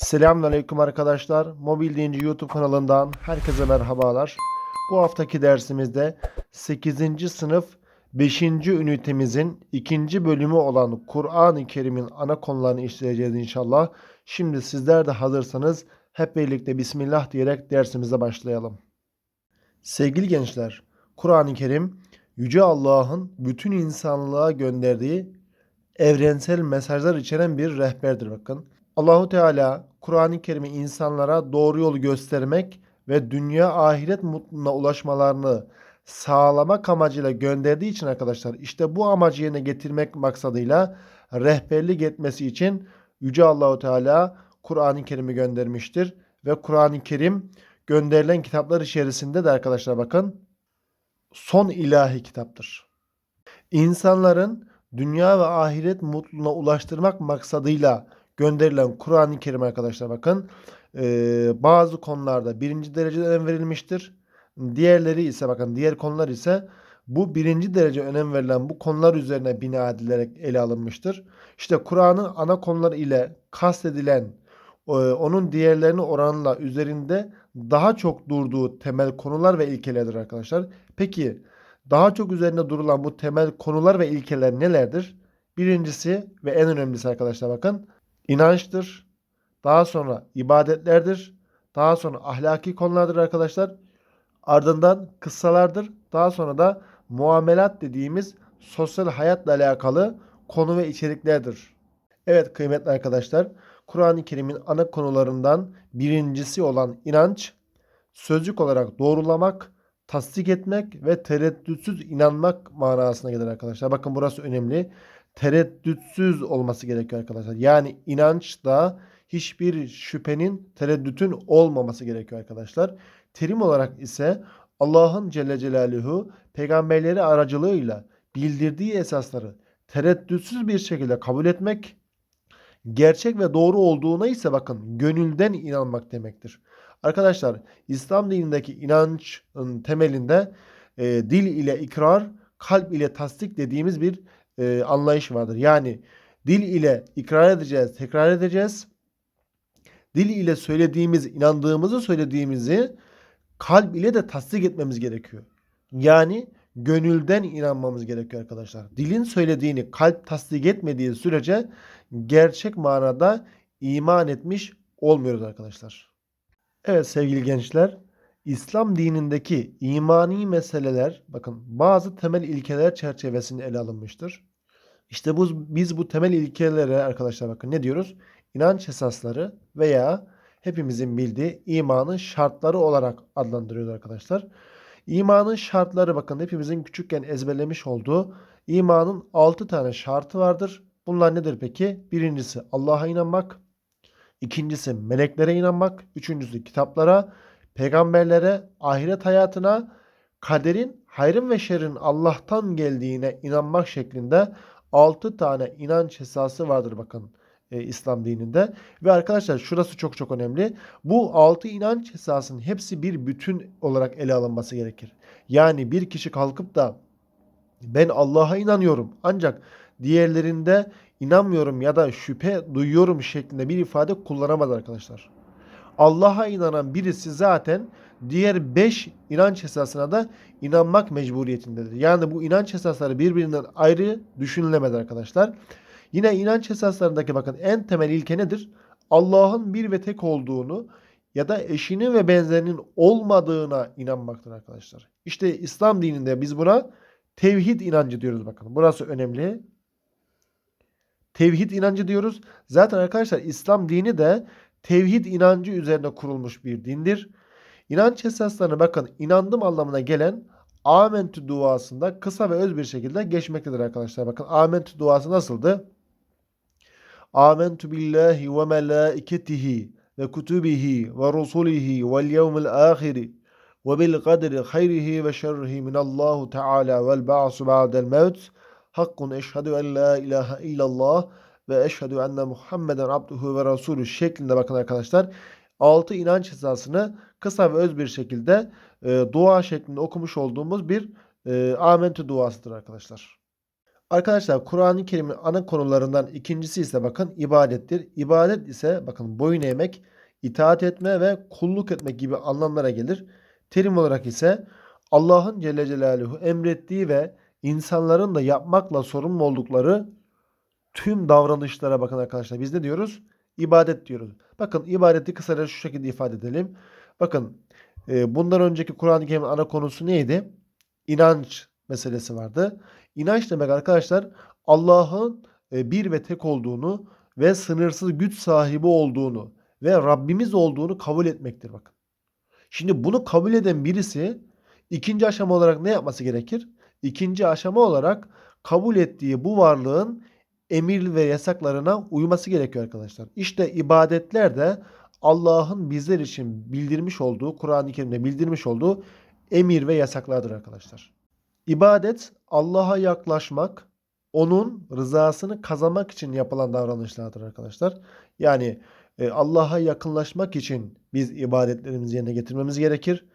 Selamünaleyküm arkadaşlar. Mobil Dinci YouTube kanalından herkese merhabalar. Bu haftaki dersimizde 8. sınıf 5. ünitemizin 2. bölümü olan Kur'an-ı Kerim'in ana konularını işleyeceğiz inşallah. Şimdi sizler de hazırsanız hep birlikte Bismillah diyerek dersimize başlayalım. Sevgili gençler, Kur'an-ı Kerim Yüce Allah'ın bütün insanlığa gönderdiği evrensel mesajlar içeren bir rehberdir bakın. Allahu Teala Kur'an-ı Kerim'i insanlara doğru yolu göstermek ve dünya ahiret mutluluğuna ulaşmalarını sağlamak amacıyla gönderdiği için arkadaşlar işte bu amacı yerine getirmek maksadıyla rehberlik etmesi için Yüce Allahu Teala Kur'an-ı Kerim'i göndermiştir ve Kur'an-ı Kerim gönderilen kitaplar içerisinde de arkadaşlar bakın son ilahi kitaptır. İnsanların dünya ve ahiret mutluluğuna ulaştırmak maksadıyla gönderilen Kur'an-ı Kerim arkadaşlar bakın eee, bazı konularda birinci derecede önem verilmiştir. Diğerleri ise bakın diğer konular ise bu birinci derece önem verilen bu konular üzerine bina edilerek ele alınmıştır. İşte Kur'an'ın ana konuları ile kastedilen e, onun diğerlerine oranla üzerinde daha çok durduğu temel konular ve ilkelerdir arkadaşlar. Peki daha çok üzerinde durulan bu temel konular ve ilkeler nelerdir? Birincisi ve en önemlisi arkadaşlar bakın inançtır. Daha sonra ibadetlerdir. Daha sonra ahlaki konulardır arkadaşlar. Ardından kıssalardır. Daha sonra da muamelat dediğimiz sosyal hayatla alakalı konu ve içeriklerdir. Evet kıymetli arkadaşlar, Kur'an-ı Kerim'in ana konularından birincisi olan inanç, sözcük olarak doğrulamak, tasdik etmek ve tereddütsüz inanmak manasına gelir arkadaşlar. Bakın burası önemli. Tereddütsüz olması gerekiyor arkadaşlar. Yani inançta hiçbir şüphenin, tereddütün olmaması gerekiyor arkadaşlar. Terim olarak ise Allah'ın Celle Celaluhu peygamberleri aracılığıyla bildirdiği esasları tereddütsüz bir şekilde kabul etmek, gerçek ve doğru olduğuna ise bakın gönülden inanmak demektir. Arkadaşlar İslam dinindeki inancın temelinde e, dil ile ikrar, kalp ile tasdik dediğimiz bir e, anlayış vardır. Yani dil ile ikrar edeceğiz, tekrar edeceğiz. Dil ile söylediğimiz, inandığımızı söylediğimizi kalp ile de tasdik etmemiz gerekiyor. Yani gönülden inanmamız gerekiyor arkadaşlar. Dilin söylediğini kalp tasdik etmediği sürece gerçek manada iman etmiş olmuyoruz arkadaşlar. Evet sevgili gençler, İslam dinindeki imani meseleler bakın bazı temel ilkeler çerçevesinde ele alınmıştır. İşte bu, biz bu temel ilkelere arkadaşlar bakın ne diyoruz? İnanç esasları veya hepimizin bildiği imanın şartları olarak adlandırıyoruz arkadaşlar. İmanın şartları bakın hepimizin küçükken ezberlemiş olduğu imanın 6 tane şartı vardır. Bunlar nedir peki? Birincisi Allah'a inanmak. İkincisi meleklere inanmak. Üçüncüsü kitaplara, peygamberlere, ahiret hayatına, kaderin, hayrın ve şerrin Allah'tan geldiğine inanmak şeklinde 6 tane inanç esası vardır bakın e, İslam dininde. Ve arkadaşlar şurası çok çok önemli. Bu 6 inanç esasının hepsi bir bütün olarak ele alınması gerekir. Yani bir kişi kalkıp da ben Allah'a inanıyorum ancak diğerlerinde inanmıyorum ya da şüphe duyuyorum şeklinde bir ifade kullanamaz arkadaşlar. Allah'a inanan birisi zaten diğer 5 inanç esasına da inanmak mecburiyetindedir. Yani bu inanç esasları birbirinden ayrı düşünülemez arkadaşlar. Yine inanç esaslarındaki bakın en temel ilke nedir? Allah'ın bir ve tek olduğunu ya da eşinin ve benzerinin olmadığına inanmaktır arkadaşlar. İşte İslam dininde biz buna tevhid inancı diyoruz bakın. Burası önemli. Tevhid inancı diyoruz. Zaten arkadaşlar İslam dini de tevhid inancı üzerine kurulmuş bir dindir. İnanç esaslarına bakın inandım anlamına gelen Amentü duasında kısa ve öz bir şekilde geçmektedir arkadaşlar. Bakın Amentü duası nasıldı? Amentu billahi ve melaiketihi ve kutubihi ve rusulihi vel yevmil ahiri ve bil kadri hayrihi ve şerrihi minallahu teala vel ba'su ba'del mevt hakkun eşhedü en la ilahe illallah ve eşhedü enne Muhammeden abduhu ve rasulü şeklinde bakın arkadaşlar. Altı inanç esasını kısa ve öz bir şekilde e, dua şeklinde okumuş olduğumuz bir e, amentü duasıdır arkadaşlar. Arkadaşlar Kur'an-ı Kerim'in ana konularından ikincisi ise bakın ibadettir. İbadet ise bakın boyun eğmek, itaat etme ve kulluk etmek gibi anlamlara gelir. Terim olarak ise Allah'ın Celle Celaluhu emrettiği ve insanların da yapmakla sorumlu oldukları tüm davranışlara bakın arkadaşlar. Biz ne diyoruz? İbadet diyoruz. Bakın ibadeti kısaca şu şekilde ifade edelim. Bakın e, bundan önceki Kur'an-ı Kerim'in ana konusu neydi? İnanç meselesi vardı. İnanç demek arkadaşlar Allah'ın e, bir ve tek olduğunu ve sınırsız güç sahibi olduğunu ve Rabbimiz olduğunu kabul etmektir bakın. Şimdi bunu kabul eden birisi ikinci aşama olarak ne yapması gerekir? İkinci aşama olarak kabul ettiği bu varlığın emir ve yasaklarına uyması gerekiyor arkadaşlar. İşte ibadetler de Allah'ın bizler için bildirmiş olduğu, Kur'an-ı Kerim'de bildirmiş olduğu emir ve yasaklardır arkadaşlar. İbadet Allah'a yaklaşmak, onun rızasını kazanmak için yapılan davranışlardır arkadaşlar. Yani e, Allah'a yakınlaşmak için biz ibadetlerimizi yerine getirmemiz gerekir.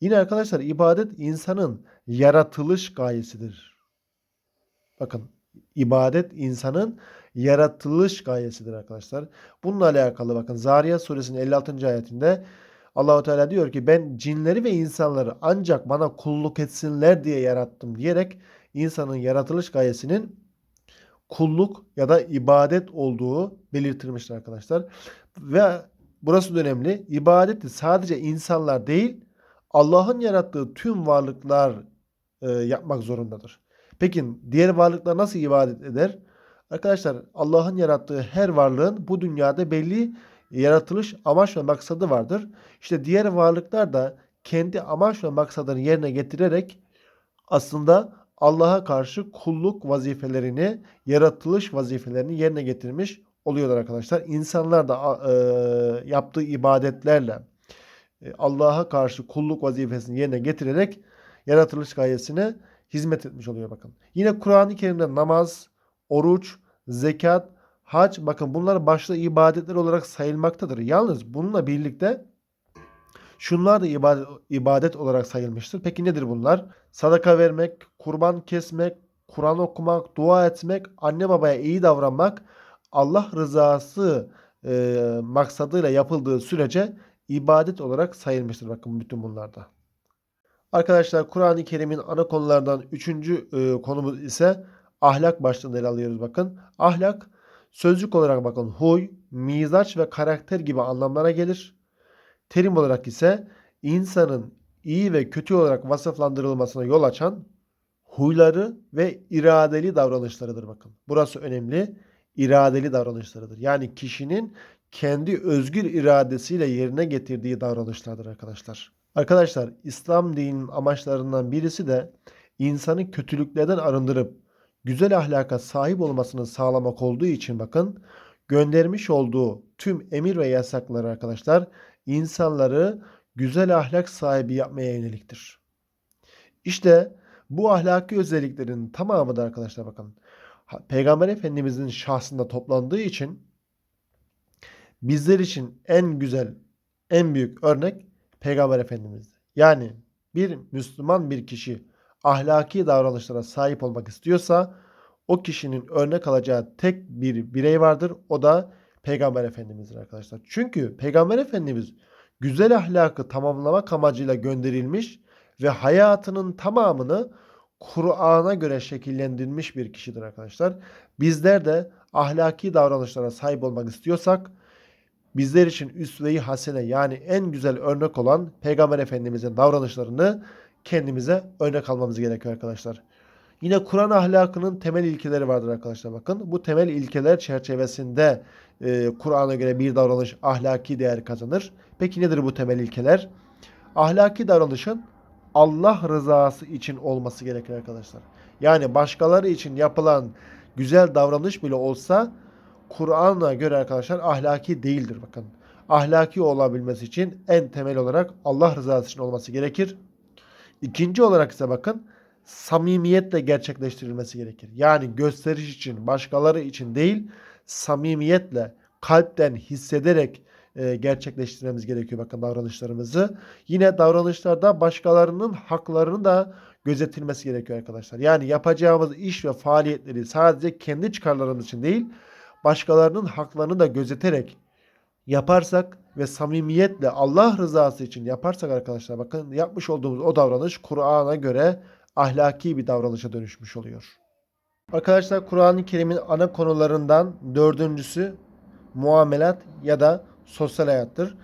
Yine arkadaşlar ibadet insanın yaratılış gayesidir. Bakın ibadet insanın yaratılış gayesidir arkadaşlar. Bununla alakalı bakın Zariyat suresinin 56. ayetinde Allahu Teala diyor ki ben cinleri ve insanları ancak bana kulluk etsinler diye yarattım diyerek insanın yaratılış gayesinin kulluk ya da ibadet olduğu belirtilmiştir arkadaşlar. Ve burası da önemli. İbadeti sadece insanlar değil Allah'ın yarattığı tüm varlıklar e, yapmak zorundadır. Peki diğer varlıklar nasıl ibadet eder? Arkadaşlar Allah'ın yarattığı her varlığın bu dünyada belli yaratılış amaç ve maksadı vardır. İşte diğer varlıklar da kendi amaç ve maksadını yerine getirerek aslında Allah'a karşı kulluk vazifelerini, yaratılış vazifelerini yerine getirmiş oluyorlar arkadaşlar. İnsanlar da e, yaptığı ibadetlerle e, Allah'a karşı kulluk vazifesini yerine getirerek yaratılış gayesine hizmet etmiş oluyor bakın. Yine Kur'an-ı Kerim'de namaz, oruç, zekat, hac bakın bunlar başta ibadetler olarak sayılmaktadır. Yalnız bununla birlikte şunlar da ibadet, ibadet olarak sayılmıştır. Peki nedir bunlar? Sadaka vermek, kurban kesmek, Kur'an okumak, dua etmek, anne babaya iyi davranmak, Allah rızası e, maksadıyla yapıldığı sürece ibadet olarak sayılmıştır. Bakın bütün bunlarda. Arkadaşlar Kur'an-ı Kerim'in ana konulardan üçüncü e, konumuz ise ahlak başlığında ele alıyoruz bakın. Ahlak sözcük olarak bakın huy, mizaç ve karakter gibi anlamlara gelir. Terim olarak ise insanın iyi ve kötü olarak vasıflandırılmasına yol açan huyları ve iradeli davranışlarıdır bakın. Burası önemli. İradeli davranışlarıdır. Yani kişinin kendi özgür iradesiyle yerine getirdiği davranışlardır arkadaşlar. Arkadaşlar İslam dininin amaçlarından birisi de insanı kötülüklerden arındırıp güzel ahlaka sahip olmasını sağlamak olduğu için bakın göndermiş olduğu tüm emir ve yasakları arkadaşlar insanları güzel ahlak sahibi yapmaya yöneliktir. İşte bu ahlaki özelliklerin tamamı da arkadaşlar bakın Peygamber Efendimizin şahsında toplandığı için bizler için en güzel, en büyük örnek Peygamber Efendimiz. Yani bir Müslüman bir kişi ahlaki davranışlara sahip olmak istiyorsa o kişinin örnek alacağı tek bir birey vardır. O da Peygamber Efendimiz'dir arkadaşlar. Çünkü Peygamber Efendimiz güzel ahlakı tamamlamak amacıyla gönderilmiş ve hayatının tamamını Kur'an'a göre şekillendirilmiş bir kişidir arkadaşlar. Bizler de ahlaki davranışlara sahip olmak istiyorsak bizler için üsve-i hasene yani en güzel örnek olan Peygamber Efendimiz'in davranışlarını kendimize örnek almamız gerekiyor arkadaşlar. Yine Kur'an ahlakının temel ilkeleri vardır arkadaşlar bakın. Bu temel ilkeler çerçevesinde e, Kur'an'a göre bir davranış ahlaki değer kazanır. Peki nedir bu temel ilkeler? Ahlaki davranışın Allah rızası için olması gerekir arkadaşlar. Yani başkaları için yapılan güzel davranış bile olsa Kur'an'a göre arkadaşlar ahlaki değildir bakın. Ahlaki olabilmesi için en temel olarak Allah rızası için olması gerekir. İkinci olarak ise bakın samimiyetle gerçekleştirilmesi gerekir. Yani gösteriş için, başkaları için değil, samimiyetle, kalpten hissederek e, gerçekleştirmemiz gerekiyor bakın davranışlarımızı. Yine davranışlarda başkalarının haklarını da gözetilmesi gerekiyor arkadaşlar. Yani yapacağımız iş ve faaliyetleri sadece kendi çıkarlarımız için değil, başkalarının haklarını da gözeterek yaparsak ve samimiyetle Allah rızası için yaparsak arkadaşlar bakın yapmış olduğumuz o davranış Kur'an'a göre ahlaki bir davranışa dönüşmüş oluyor. Arkadaşlar Kur'an-ı Kerim'in ana konularından dördüncüsü muamelat ya da sosyal hayattır.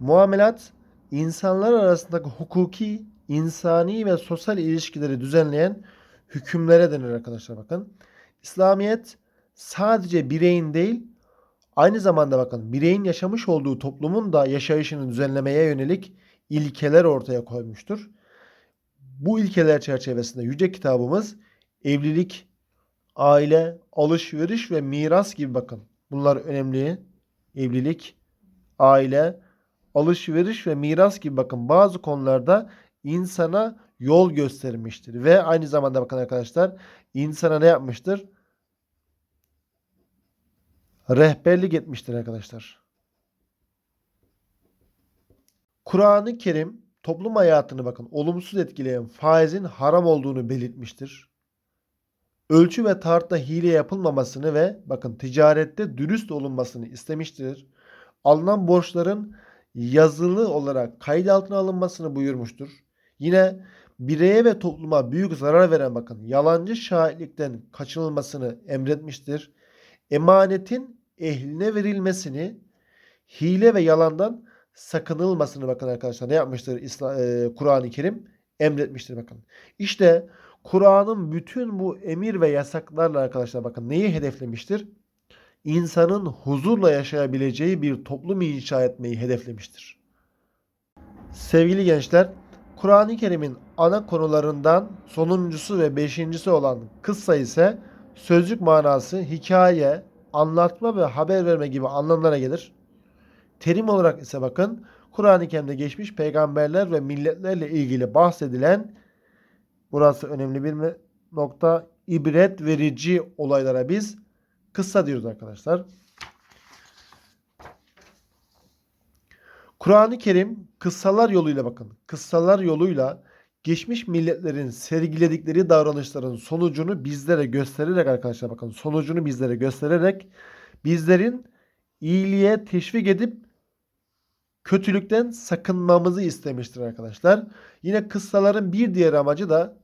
Muamelat insanlar arasındaki hukuki, insani ve sosyal ilişkileri düzenleyen hükümlere denir arkadaşlar bakın. İslamiyet sadece bireyin değil aynı zamanda bakın bireyin yaşamış olduğu toplumun da yaşayışını düzenlemeye yönelik ilkeler ortaya koymuştur. Bu ilkeler çerçevesinde yüce kitabımız evlilik, aile, alışveriş ve miras gibi bakın. Bunlar önemli. Evlilik, aile, alışveriş ve miras gibi bakın bazı konularda insana yol göstermiştir. Ve aynı zamanda bakın arkadaşlar insana ne yapmıştır? Rehberlik etmiştir arkadaşlar. Kur'an-ı Kerim toplum hayatını bakın olumsuz etkileyen faizin haram olduğunu belirtmiştir. Ölçü ve tartıda hile yapılmamasını ve bakın ticarette dürüst olunmasını istemiştir. Alınan borçların yazılı olarak kayıt altına alınmasını buyurmuştur. Yine bireye ve topluma büyük zarar veren bakın yalancı şahitlikten kaçınılmasını emretmiştir. Emanetin ehline verilmesini, hile ve yalandan sakınılmasını bakın arkadaşlar ne yapmıştır e, Kur'an-ı Kerim emretmiştir bakın. İşte Kur'an'ın bütün bu emir ve yasaklarla arkadaşlar bakın neyi hedeflemiştir? İnsanın huzurla yaşayabileceği bir toplum inşa etmeyi hedeflemiştir. Sevgili gençler, Kur'an-ı Kerim'in ana konularından sonuncusu ve beşincisi olan kıssa ise sözlük manası hikaye, anlatma ve haber verme gibi anlamlara gelir. Terim olarak ise bakın Kur'an-ı Kerim'de geçmiş peygamberler ve milletlerle ilgili bahsedilen burası önemli bir nokta ibret verici olaylara biz kıssa diyoruz arkadaşlar. Kur'an-ı Kerim kıssalar yoluyla bakın. Kıssalar yoluyla geçmiş milletlerin sergiledikleri davranışların sonucunu bizlere göstererek arkadaşlar bakın sonucunu bizlere göstererek bizlerin iyiliğe teşvik edip kötülükten sakınmamızı istemiştir arkadaşlar. Yine kıssaların bir diğer amacı da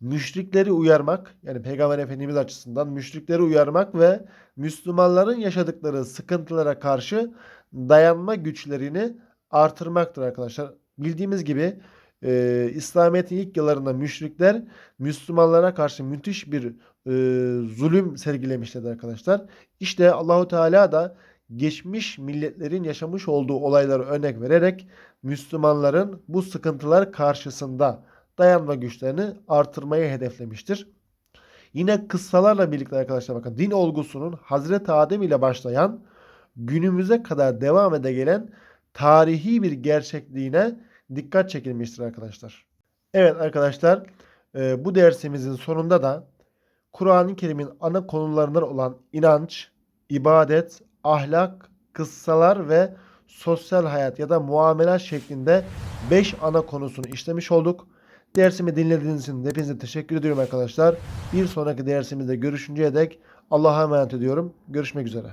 müşrikleri uyarmak yani Peygamber Efendimiz açısından müşrikleri uyarmak ve Müslümanların yaşadıkları sıkıntılara karşı dayanma güçlerini artırmaktır arkadaşlar. Bildiğimiz gibi e, İslamiyet'in ilk yıllarında müşrikler Müslümanlara karşı müthiş bir e, zulüm sergilemişlerdi arkadaşlar. İşte Allahu Teala da geçmiş milletlerin yaşamış olduğu olayları örnek vererek Müslümanların bu sıkıntılar karşısında dayanma güçlerini artırmayı hedeflemiştir. Yine kıssalarla birlikte arkadaşlar bakın din olgusunun Hazreti Adem ile başlayan günümüze kadar devam ede gelen tarihi bir gerçekliğine dikkat çekilmiştir arkadaşlar. Evet arkadaşlar e, bu dersimizin sonunda da Kur'an-ı Kerim'in ana konularından olan inanç, ibadet, ahlak, kıssalar ve sosyal hayat ya da muamele şeklinde 5 ana konusunu işlemiş olduk. Dersimi dinlediğiniz için hepinize teşekkür ediyorum arkadaşlar. Bir sonraki dersimizde görüşünceye dek Allah'a emanet ediyorum. Görüşmek üzere.